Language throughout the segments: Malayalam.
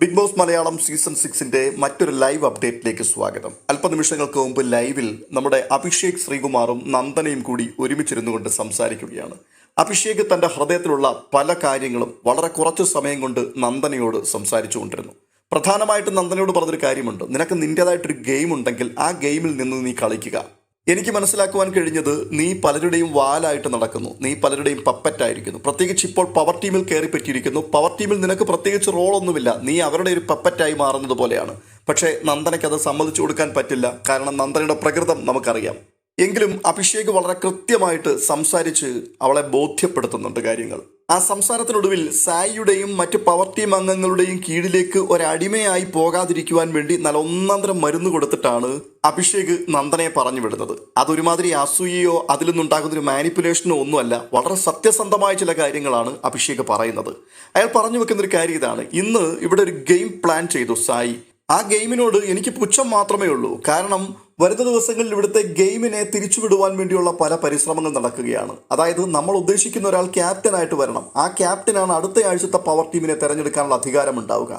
ബിഗ് ബോസ് മലയാളം സീസൺ സിക്സിന്റെ മറ്റൊരു ലൈവ് അപ്ഡേറ്റിലേക്ക് സ്വാഗതം. അല്പനിമിഷങ്ങൾക്ക് മുമ്പ് ലൈവിൽ നമ്മുടെ അഭിഷേക് ശ്രീകുമാറും നന്ദനയും കൂടി ഒരുമിച്ചിരുന്നു കൊണ്ട് സംസാരിക്കുകയാണ്. അഭിഷേക് തന്റെ ഹൃദയത്തിലുള്ള പല കാര്യങ്ങളും വളരെ കുറച്ച് സമയം കൊണ്ട് നന്ദനയോട് സംസാരിച്ചു കൊണ്ടിരുന്നു. പ്രധാനമായിട്ടും നന്ദനയോട് പറഞ്ഞൊരു കാര്യമുണ്ട്. നിനക്ക് നിന്റേതായിട്ടൊരു ഗെയിം ഉണ്ടെങ്കിൽ ആ ഗെയിമിൽ നിന്ന് നീ കളിക്കുക. എനിക്ക് മനസ്സിലാക്കുവാൻ കഴിഞ്ഞത് നീ പലരുടെയും വാലായിട്ട് നടക്കുന്നു. നീ പലരുടെയും പപ്പറ്റായിരിക്കുന്നു. പ്രത്യേകിച്ച് ഇപ്പോൾ പവർ ടീമിൽ കയറി പറ്റിയിരിക്കുന്നു. പവർ ടീമിൽ നിനക്ക് പ്രത്യേകിച്ച് റോളൊന്നുമില്ല നീ അവരുടെ ഒരു പപ്പറ്റായി മാറുന്നത് പോലെയാണ്. പക്ഷേ നന്ദനയ്ക്ക് അത് സമ്മതിച്ചു കൊടുക്കാൻ പറ്റില്ല. കാരണം നന്ദനയുടെ പ്രകൃതം നമുക്കറിയാം. എങ്കിലും അഭിഷേക് വളരെ കൃത്യമായിട്ട് സംസാരിച്ച് അവളെ ബോധ്യപ്പെടുത്തുന്നുണ്ട് കാര്യങ്ങൾ. ആ സംസാരത്തിനൊടുവിൽ സായിയുടെയും മറ്റ് പവർ ടീം അംഗങ്ങളുടെയും കീഴിലേക്ക് ഒരടിമയായി പോകാതിരിക്കുവാൻ വേണ്ടി നല്ല ഒന്നാന്തരം മരുന്ന് കൊടുത്തിട്ടാണ് അഭിഷേക് നന്ദനെ പറഞ്ഞു വിടുന്നത്. അതൊരുമാതിരി അസൂയയോ അതിൽ നിന്നുണ്ടാകുന്ന ഒരു മാനിപ്പുലേഷനോ ഒന്നുമല്ല വളരെ സത്യസന്ധമായ ചില കാര്യങ്ങളാണ് അഭിഷേക് പറയുന്നത്. അയാൾ പറഞ്ഞു വെക്കുന്ന ഒരു കാര്യം ഇതാണ്. ഇന്ന് ഇവിടെ ഒരു ഗെയിം പ്ലാൻ ചെയ്തു സായി. ആ ഗെയിമിനോട് എനിക്ക് പുച്ഛം മാത്രമേ ഉള്ളൂ. കാരണം വരുന്ന ദിവസങ്ങളിൽ ഇവിടുത്തെ ഗെയിമിനെ തിരിച്ചുവിടുവാൻ വേണ്ടിയുള്ള പല പരിശ്രമങ്ങൾ നടക്കുകയാണ്. അതായത് നമ്മൾ ഉദ്ദേശിക്കുന്ന ഒരാൾ ക്യാപ്റ്റനായിട്ട് വരണം. ആ ക്യാപ്റ്റനാണ് അടുത്ത ആഴ്ചത്തെ പവർ ടീമിനെ തിരഞ്ഞെടുക്കാനുള്ള അധികാരം ഉണ്ടാവുക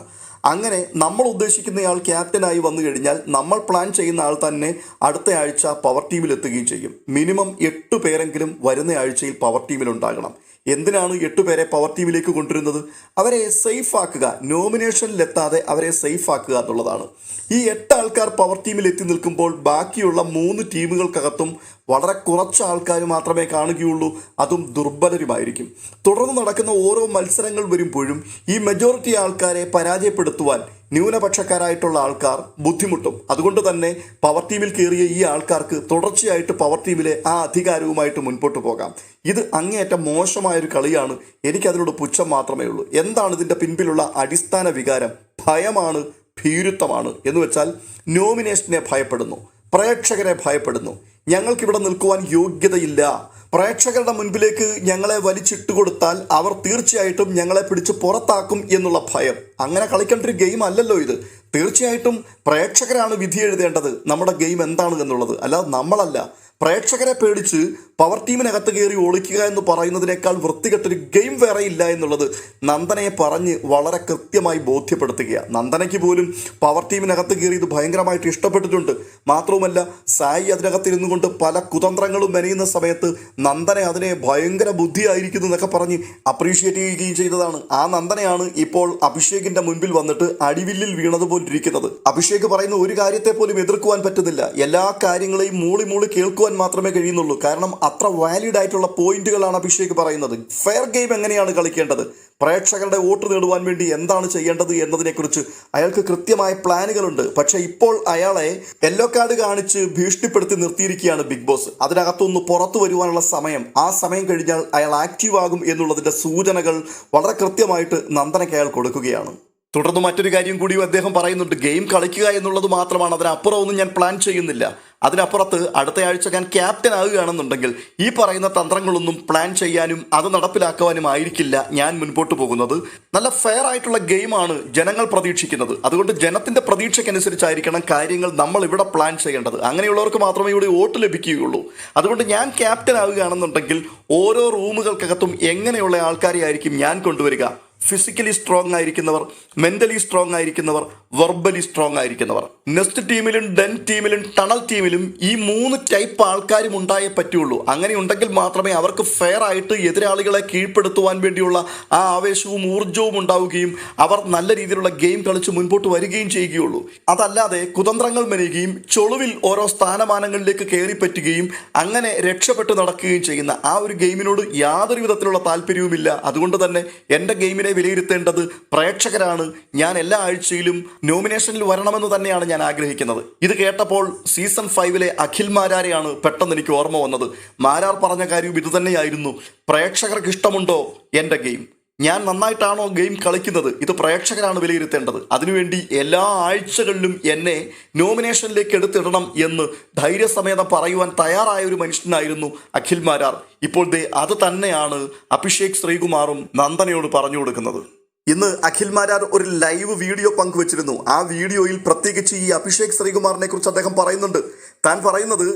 അങ്ങനെ നമ്മൾ ഉദ്ദേശിക്കുന്നയാൾ ക്യാപ്റ്റനായി വന്നു കഴിഞ്ഞാൽ നമ്മൾ പ്ലാൻ ചെയ്യുന്ന ആൾ തന്നെ അടുത്ത ആഴ്ച പവർ ടീമിൽ എത്തുകയും ചെയ്യും. മിനിമം എട്ട് പേരെങ്കിലും വരുന്ന ആഴ്ചയിൽ പവർ ടീമിൽ ഉണ്ടാകണം. എന്തിനാണ് എട്ട് പേരെ പവർ ടീമിലേക്ക് കൊണ്ടുവരുന്നത്? അവരെ സേഫ് ആക്കുക നോമിനേഷനിലെത്താതെ അവരെ സേഫ് ആക്കുക എന്നുള്ളതാണ്. ഈ എട്ട് ആൾക്കാർ പവർ ടീമിൽ എത്തി നിൽക്കുമ്പോൾ ബാക്കിയുള്ള മൂന്ന് ടീമുകൾക്കകത്തും വളരെ കുറച്ച് ആൾക്കാർ മാത്രമേ കാണുകയുള്ളൂ. അതും ദുർബലരുമായിരിക്കും. തുടർന്ന് നടക്കുന്ന ഓരോ മത്സരങ്ങൾ വരുമ്പോഴും ഈ മെജോറിറ്റി ആൾക്കാരെ പരാജയപ്പെടുത്തുവാൻ ന്യൂനപക്ഷക്കാരായിട്ടുള്ള ആൾക്കാർ ബുദ്ധിമുട്ടും. അതുകൊണ്ട് തന്നെ പവർ ടീമിൽ കയറിയ ഈ ആൾക്കാർക്ക് തുടർച്ചയായിട്ട് പവർ ടീമിലെ ആ അധികാരവുമായിട്ട് മുൻപോട്ട് പോകാം. ഇത് അങ്ങേയറ്റം മോശമായൊരു കളിയാണ്. എനിക്കതിനോട് പുച്ഛം മാത്രമേ ഉള്ളൂ. എന്താണ് ഇതിന്റെ പിൻപിലുള്ള അടിസ്ഥാന വികാരം? ഭയമാണ് ഭീരുത്വമാണ് എന്ന് വെച്ചാൽ നോമിനേഷനെ ഭയപ്പെടുന്നു. പ്രേക്ഷകരെ ഭയപ്പെടുന്നു. ഞങ്ങൾക്കിവിടെ നിൽക്കുവാൻ യോഗ്യതയില്ല. പ്രേക്ഷകരുടെ മുൻപിലേക്ക് ഞങ്ങളെ വലിച്ചിട്ട് കൊടുത്താൽ അവർ തീർച്ചയായിട്ടും ഞങ്ങളെ പിടിച്ച് പുറത്താക്കും എന്നുള്ള ഭയം. അങ്ങനെ കളിക്കേണ്ട ഒരു ഗെയിം അല്ലല്ലോ ഇത്. തീർച്ചയായിട്ടും പ്രേക്ഷകരാണ് വിധി എഴുതേണ്ടത്. നമ്മുടെ ഗെയിം എന്താണ് എന്നുള്ളത്. അല്ലാതെ നമ്മളല്ല. പ്രേക്ഷകരെ പേടിച്ച് പവർ ടീമിനകത്ത് കയറി ഒളിക്കുക എന്ന് പറയുന്നതിനേക്കാൾ വൃത്തികെട്ടൊരു ഗെയിം വേറെ ഇല്ല എന്നുള്ളത് നന്ദനയെ പറഞ്ഞ് വളരെ കൃത്യമായി ബോധ്യപ്പെടുത്തുകയാണ് നന്ദനയ്ക്ക് പോലും പവർ ടീമിനകത്ത് കയറി ഇത് ഭയങ്കരമായിട്ട് ഇഷ്ടപ്പെട്ടിട്ടുണ്ട്. മാത്രവുമല്ല സായി അതിനകത്തിരുന്നു കൊണ്ട് പല കുതന്ത്രങ്ങളും മെനയുന്ന സമയത്ത് നന്ദനെ അതിനെ ഭയങ്കര ബുദ്ധിയായിരിക്കുന്നു എന്നൊക്കെ പറഞ്ഞ് അപ്രീഷിയേറ്റ് ചെയ്യുകയും ചെയ്തതാണ്. ആ നന്ദനയാണ് ഇപ്പോൾ അഭിഷേകിന്റെ മുൻപിൽ വന്നിട്ട് അടിവില്ലിൽ വീണതുപോലെ ഇരിക്കുന്നത് അഭിഷേക് പറയുന്ന ഒരു കാര്യത്തെ പോലും എതിർക്കുവാൻ പറ്റുന്നില്ല. എല്ലാ കാര്യങ്ങളെയും മൂളി മൂളി കേൾക്കുവാൻ മാത്രമേ കഴിയുന്നുള്ളൂ. കാരണം അത്ര വാലിഡ് ആയിട്ടുള്ള പോയിന്റുകളാണ് അഭിഷേക് പറയുന്നത്. ഫെയർ ഗെയിം എങ്ങനെയാണ് കളിക്കേണ്ടത്? പ്രേക്ഷകരുടെ വോട്ട് നേടുവാൻ വേണ്ടി എന്താണ് ചെയ്യേണ്ടത് എന്നതിനെക്കുറിച്ച് അയാൾക്ക് കൃത്യമായ പ്ലാനുകളുണ്ട്. പക്ഷേ ഇപ്പോൾ അയാളെ യെല്ലോ കാർഡ് കാണിച്ച് ഭീഷണിപ്പെടുത്തി നിർത്തിയിരിക്കുകയാണ് ബിഗ് ബോസ്. അതിനകത്തുനിന്ന് പുറത്തു വരുവാനുള്ള സമയം. ആ സമയം കഴിഞ്ഞാൽ അയാൾ ആക്റ്റീവ് ആകും എന്നുള്ളതിന്റെ സൂചനകൾ വളരെ കൃത്യമായിട്ട് നന്ദനയ്ക്ക് അയാൾ കൊടുക്കുകയാണ്. തുടർന്ന് മറ്റൊരു കാര്യം കൂടി അദ്ദേഹം പറയുന്നുണ്ട്. ഗെയിം കളിക്കുക എന്നുള്ളത് മാത്രമാണ്. അതിനപ്പുറം ഒന്നും ഞാൻ പ്ലാൻ ചെയ്യുന്നില്ല. അതിനപ്പുറത്ത് അടുത്ത ആഴ്ച ഞാൻ ക്യാപ്റ്റൻ ആവുകയാണെന്നുണ്ടെങ്കിൽ ഈ പറയുന്ന തന്ത്രങ്ങളൊന്നും പ്ലാൻ ചെയ്യാനും അത് നടപ്പിലാക്കുവാനും ആയിരിക്കില്ല ഞാൻ മുൻപോട്ട് പോകുന്നത്. നല്ല ഫെയർ ആയിട്ടുള്ള ഗെയിമാണ് ജനങ്ങൾ പ്രതീക്ഷിക്കുന്നത്. അതുകൊണ്ട് ജനത്തിന്റെ പ്രതീക്ഷയ്ക്കനുസരിച്ചായിരിക്കണം കാര്യങ്ങൾ നമ്മൾ ഇവിടെ പ്ലാൻ ചെയ്യേണ്ടത്. അങ്ങനെയുള്ളവർക്ക് മാത്രമേ ഇവിടെ വോട്ട് ലഭിക്കുകയുള്ളൂ. അതുകൊണ്ട് ഞാൻ ക്യാപ്റ്റൻ ആവുകയാണെന്നുണ്ടെങ്കിൽ ഓരോ റൂമുകൾക്കകത്തും എങ്ങനെയുള്ള ആൾക്കാരെ ആയിരിക്കും ഞാൻ കൊണ്ടുവരിക. ഫിസിക്കലി സ്ട്രോങ് ആയിരിക്കുന്നവർ മെന്റലി സ്ട്രോങ് ആയിരിക്കുന്നവർ വെർബലി സ്ട്രോങ് ആയിരിക്കുന്നവർ. നെസ്റ്റ് ടീമിലും ഡെൻ ടീമിലും ടണൽ ടീമിലും ഈ മൂന്ന് ടൈപ്പ് ആൾക്കാരും ഉണ്ടായേ പറ്റുള്ളൂ. അങ്ങനെ ഉണ്ടെങ്കിൽ മാത്രമേ അവർക്ക് ഫെയർ ആയിട്ട് എതിരാളികളെ കീഴ്പ്പെടുത്തുവാൻ വേണ്ടിയുള്ള ആ ആവേശവും ഊർജവും ഉണ്ടാവുകയും അവർ നല്ല രീതിയിലുള്ള ഗെയിം കളിച്ച് മുൻപോട്ട് വരികയും ചെയ്യുകയുള്ളൂ. അതല്ലാതെ കുതന്ത്രങ്ങൾ മെനയുകയും ചൊളിവിൽ ഓരോ സ്ഥാനമാനങ്ങളിലേക്ക് കയറിപ്പറ്റുകയും അങ്ങനെ രക്ഷപ്പെട്ട് നടക്കുകയും ചെയ്യുന്ന ആ ഒരു ഗെയിമിനോട് യാതൊരു വിധത്തിലുള്ള താല്പര്യവുമില്ല. അതുകൊണ്ട് തന്നെ എന്റെ ഗെയിമിനെ വിലയിരുത്തേണ്ടത് പ്രേക്ഷകരാണ്. ഞാൻ എല്ലാ ആഴ്ചയിലും നോമിനേഷനിൽ വരണമെന്ന് തന്നെയാണ് ഞാൻ ആഗ്രഹിക്കുന്നത്. ഇത് കേട്ടപ്പോൾ സീസൺ ഫൈവിലെ അഖിൽ മാരാരെയാണ് പെട്ടെന്ന് എനിക്ക് ഓർമ്മ വന്നത്. മാരാർ പറഞ്ഞ കാര്യം ഇതുതന്നെയായിരുന്നു. പ്രേക്ഷകർക്ക് ഇഷ്ടമുണ്ടോ എന്റെ ഗെയിം. ഞാൻ നന്നായിട്ടാണോ ഗെയിം കളിക്കുന്നത്? ഇത് പ്രേക്ഷകരാണ് വിലയിരുത്തേണ്ടത്. അതിനുവേണ്ടി എല്ലാ ആഴ്ചകളിലും എന്നെ നോമിനേഷനിലേക്ക് എടുത്തിടണം എന്ന് ധൈര്യസമേതം പറയുവാൻ തയ്യാറായ ഒരു മനുഷ്യനായിരുന്നു അഖിൽ മാരാർ. ഇപ്പോൾ ദേ അത് തന്നെയാണ് അഭിഷേക് ശ്രീകുമാറും നന്ദനയോട് പറഞ്ഞു കൊടുക്കുന്നത്. ഇന്ന് അഖിൽ മാരാർ ഒരു ലൈവ് വീഡിയോ പങ്കുവച്ചിരുന്നു. ആ വീഡിയോയിൽ പ്രത്യേകിച്ച് ഈ അഭിഷേക് ശ്രീകുമാറിനെ കുറിച്ച് അദ്ദേഹം പറയുന്നുണ്ട്. താൻ പറയുന്നത്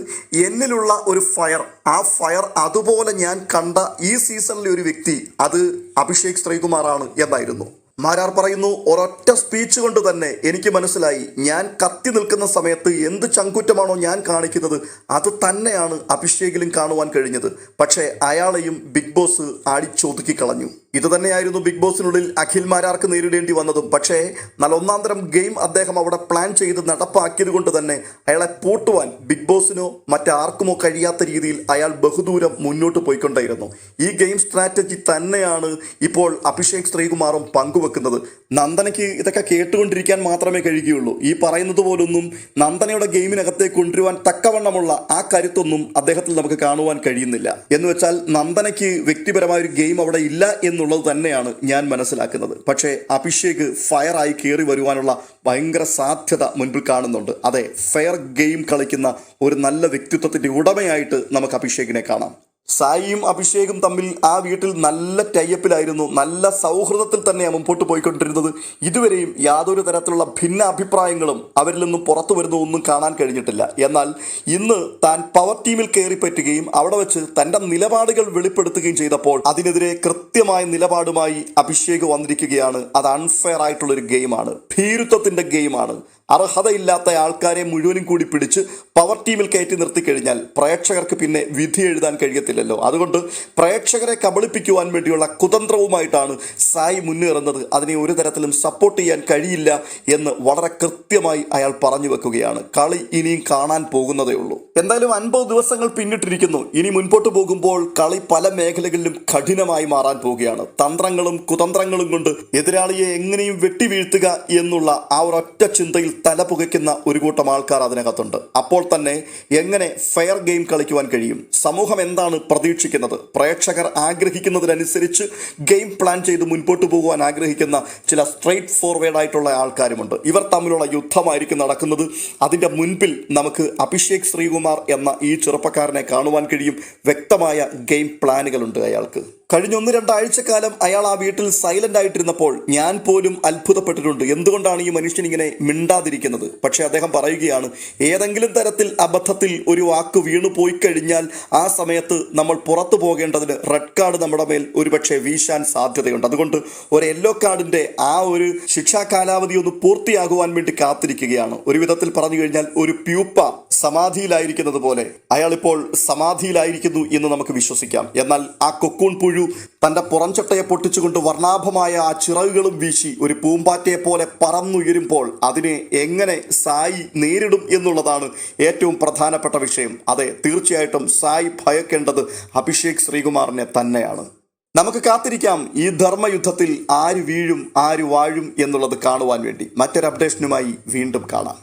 എന്നിലുള്ള ഒരു ഫയർ ആ ഫയർ അതുപോലെ ഞാൻ കണ്ട ഈ സീസണിലെ ഒരു വ്യക്തി അത് അഭിഷേക് ശ്രീകുമാറാണ് എന്നായിരുന്നു. മാരാർ പറയുന്നു ഒരൊറ്റ സ്പീച്ച് കൊണ്ട് തന്നെ എനിക്ക് മനസ്സിലായി. ഞാൻ കത്തി നിൽക്കുന്ന സമയത്ത് എന്ത് ചങ്കുറ്റമാണോ ഞാൻ കാണിക്കുന്നത് അത് തന്നെയാണ് അഭിഷേകിലും കാണുവാൻ കഴിഞ്ഞത്. പക്ഷേ അയാളെയും ബിഗ് ബോസ് ആടിച്ചൊതുക്കി കളഞ്ഞു. ഇത് തന്നെയായിരുന്നു ബിഗ് ബോസിനുള്ളിൽ അഖിൽ മാരാർക്ക് നേരിടേണ്ടി വന്നതും. പക്ഷേ നല്ല തരം ഗെയിം അദ്ദേഹം അവിടെ പ്ലാൻ ചെയ്ത് നടപ്പാക്കിയത് കൊണ്ട് തന്നെ അയാളെ പൂട്ടുവാൻ ബിഗ് ബോസിനോ മറ്റാർക്കുമോ കഴിയാത്ത രീതിയിൽ അയാൾ ബഹുദൂരം മുന്നോട്ട് പോയിക്കൊണ്ടേയിരുന്നു. ഈ ഗെയിം സ്ട്രാറ്റജി തന്നെയാണ് ഇപ്പോൾ അഭിഷേക് ശ്രീകുമാറും പങ്കുവെക്കുന്നത്. നന്ദനയ്ക്ക് ഇതൊക്കെ കേട്ടുകൊണ്ടിരിക്കാൻ മാത്രമേ കഴിയുകയുള്ളൂ. ഈ പറയുന്നത് പോലൊന്നും നന്ദനയുടെ ഗെയിമിനകത്തേക്ക് കൊണ്ടുവരുവാൻ തക്കവണ്ണമുള്ള ആ കരുത്തൊന്നും അദ്ദേഹത്തിൽ നമുക്ക് കാണുവാൻ കഴിയുന്നില്ല. എന്ന് വെച്ചാൽ നന്ദനയ്ക്ക് വ്യക്തിപരമായ ഒരു ഗെയിം അവിടെ ഇല്ല എന്നുള്ളത് തന്നെയാണ് ഞാൻ മനസ്സിലാക്കുന്നത്. പക്ഷേ അഭിഷേക് ഫയറായി കയറി വരുവാനുള്ള ഭയങ്കര സാധ്യത മുൻപിൽ കാണുന്നുണ്ട്. അതെ ഫെയർ ഗെയിം കളിക്കുന്ന ഒരു നല്ല വ്യക്തിത്വത്തിന്റെ ഉടമയായിട്ട് നമുക്ക് അഭിഷേകിനെ കാണാം. സായിയും അഭിഷേകും തമ്മിൽ ആ വീട്ടിൽ നല്ല ടൈയപ്പിലായിരുന്നു നല്ല സൗഹൃദത്തിൽ തന്നെയാണ് മുമ്പോട്ട് പോയിക്കൊണ്ടിരുന്നത്. ഇതുവരെയും യാതൊരു തരത്തിലുള്ള ഭിന്ന അഭിപ്രായങ്ങളും അവരിൽ നിന്നും പുറത്തു വരുന്ന ഒന്നും കാണാൻ കഴിഞ്ഞിട്ടില്ല. എന്നാൽ ഇന്ന് താൻ പവർ ടീമിൽ കയറി പറ്റുകയും അവിടെ വെച്ച് തന്റെ നിലപാടുകൾ വെളിപ്പെടുത്തുകയും ചെയ്തപ്പോൾ അതിനെതിരെ കൃത്യമായ നിലപാടുമായി അഭിഷേക് വന്നിരിക്കുകയാണ്. അത് അൺഫെയർ ആയിട്ടുള്ളൊരു ഗെയിമാണ് ഭീരുത്വത്തിന്റെ ഗെയിമാണ് അർഹതയില്ലാത്ത ആൾക്കാരെ മുഴുവനും കൂടി പിടിച്ച് പവർ ടീമിൽ കയറ്റി നിർത്തിക്കഴിഞ്ഞാൽ പ്രേക്ഷകർക്ക് പിന്നെ വിധി എഴുതാൻ കഴിയത്തില്ലല്ലോ. അതുകൊണ്ട് പ്രേക്ഷകരെ കബളിപ്പിക്കുവാൻ വേണ്ടിയുള്ള കുതന്ത്രവുമായിട്ടാണ് സായി മുന്നേറുന്നത്. അതിനെ ഒരു തരത്തിലും സപ്പോർട്ട് ചെയ്യാൻ കഴിയില്ല എന്ന് വളരെ കൃത്യമായി അയാൾ പറഞ്ഞു വെക്കുകയാണ്. കളി ഇനിയും കാണാൻ പോകുന്നതേ ഉള്ളൂ. എന്തായാലും അൻപത് ദിവസങ്ങൾ പിന്നിട്ടിരിക്കുന്നു. ഇനി മുൻപോട്ട് പോകുമ്പോൾ കളി പല മേഖലകളിലും കഠിനമായി മാറാൻ പോവുകയാണ്. തന്ത്രങ്ങളും കുതന്ത്രങ്ങളും കൊണ്ട് എതിരാളിയെ എങ്ങനെയും വെട്ടിവീഴ്ത്തുക എന്നുള്ള ആ ഒരൊറ്റ ചിന്തയിൽ തല പുകയ്ക്കുന്ന ഒരു കൂട്ടം ആൾക്കാർ അതിനകത്തുണ്ട്. അപ്പോൾ തന്നെ എങ്ങനെ ഫെയർ ഗെയിം കളിക്കുവാൻ കഴിയും? സമൂഹം എന്താണ് പ്രതീക്ഷിക്കുന്നത്? പ്രേക്ഷകർ ആഗ്രഹിക്കുന്നതിനനുസരിച്ച് ഗെയിം പ്ലാൻ ചെയ്ത് മുൻപോട്ട് പോകുവാൻ ആഗ്രഹിക്കുന്ന ചില സ്ട്രെയിറ്റ് ഫോർവേഡ് ആയിട്ടുള്ള ആൾക്കാരുമുണ്ട്. ഇവർ തമ്മിലുള്ള യുദ്ധമായിരിക്കും നടക്കുന്നത്. അതിന്റെ മുൻപിൽ നമുക്ക് അഭിഷേക് ശ്രീകുമാർ എന്ന ഈ ചെറുപ്പക്കാരനെ കാണുവാൻ കഴിയും. വ്യക്തമായ ഗെയിം പ്ലാനുകളുണ്ട് അയാൾക്ക്. കഴിഞ്ഞ ഒന്ന് രണ്ടാഴ്ചക്കാലം അയാൾ ആ വീട്ടിൽ സൈലന്റ് ആയിട്ടിരുന്നപ്പോൾ ഞാൻ പോലും അത്ഭുതപ്പെട്ടിട്ടുണ്ട്. എന്തുകൊണ്ടാണ് ഈ മനുഷ്യൻ ഇങ്ങനെ മിണ്ടാതിരിക്കുന്നത്? പക്ഷെ അദ്ദേഹം പറയുകയാണ് ഏതെങ്കിലും തരത്തിൽ അബദ്ധത്തിൽ ഒരു വാക്ക് വീണു പോയി കഴിഞ്ഞാൽ ആ സമയത്ത് നമ്മൾ പുറത്തു പോകേണ്ടതിന് റെഡ് കാർഡ് നമ്മുടെ മേൽ ഒരുപക്ഷെ വീശാൻ സാധ്യതയുണ്ട്. അതുകൊണ്ട് ഒരു യെല്ലോ കാർഡിന്റെ ആ ഒരു ശിക്ഷാ കാലാവധി ഒന്ന് പൂർത്തിയാകുവാൻ വേണ്ടി കാത്തിരിക്കുകയാണ്. ഒരു വിധത്തിൽ പറഞ്ഞു കഴിഞ്ഞാൽ ഒരു പ്യൂപ്പ സമാധിയിലായിരിക്കുന്നത് പോലെ അയാൾ ഇപ്പോൾ സമാധിയിലായിരിക്കുന്നു എന്ന് നമുക്ക് വിശ്വസിക്കാം. എന്നാൽ ആ കൊക്കൂൺ പുഴു തന്റെ പുറംചട്ടയെ പൊട്ടിച്ചുകൊണ്ട് വർണാഭമായ ആ ചിറകുകളും വീശി ഒരു പൂമ്പാറ്റയെ പോലെ പറന്നുയരുമ്പോൾ അതിനെ എങ്ങനെ സായി നേരിടും എന്നുള്ളതാണ് ഏറ്റവും പ്രധാനപ്പെട്ട വിഷയം. അതെ തീർച്ചയായിട്ടും സായി ഭയക്കേണ്ടത് അഭിഷേക് ശ്രീകുമാറിനെ തന്നെയാണ്. നമുക്ക് കാത്തിരിക്കാം ഈ ധർമ്മയുദ്ധത്തിൽ ആര് വീഴും ആര് വാഴും എന്നുള്ളത് കാണുവാൻ വേണ്ടി. മറ്റൊരു അപ്ഡേഷനുമായി വീണ്ടും കാണാം.